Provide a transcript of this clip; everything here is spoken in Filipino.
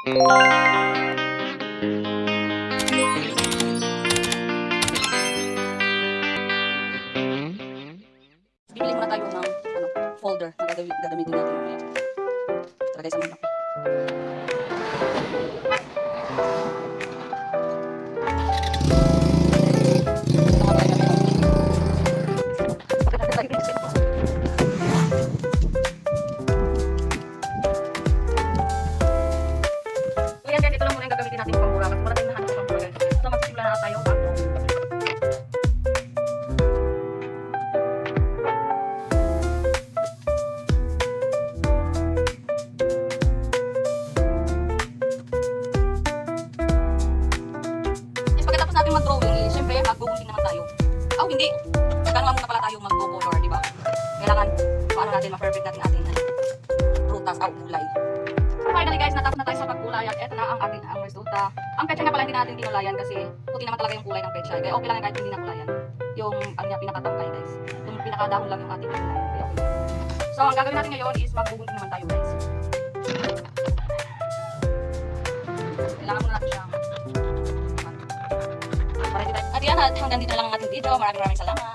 Bibili muna tayo ng ano, folder na gagawin, gagamitin natin mamaya. Tara guys, samahan ako. So natin mag-drawing, eh, syempre mag-googling naman tayo. Oh, hindi. Gano'n muna pala tayo mag-color, di ba? Kailangan, paano natin ma-perfect natin ating ano, prutas o gulay. Finally guys, natapos na tayo sa pagkulay at eto na ang ating ang resulta. Ang petsa nga pala hindi natin tinulayan kasi puti naman talaga yung kulay ng petsa. Kaya okay lang kahit hindi nakulayan. Yung ano niya, pinakatangkay guys. Yung pinakadahon lang yung ating tinulayan. Kaya okay. So ang gagawin natin ngayon is magbubuti naman tayo guys. Kailangan muna natin siyang at yan, hanggang dito lang ang ating video. Maraming maraming salamat.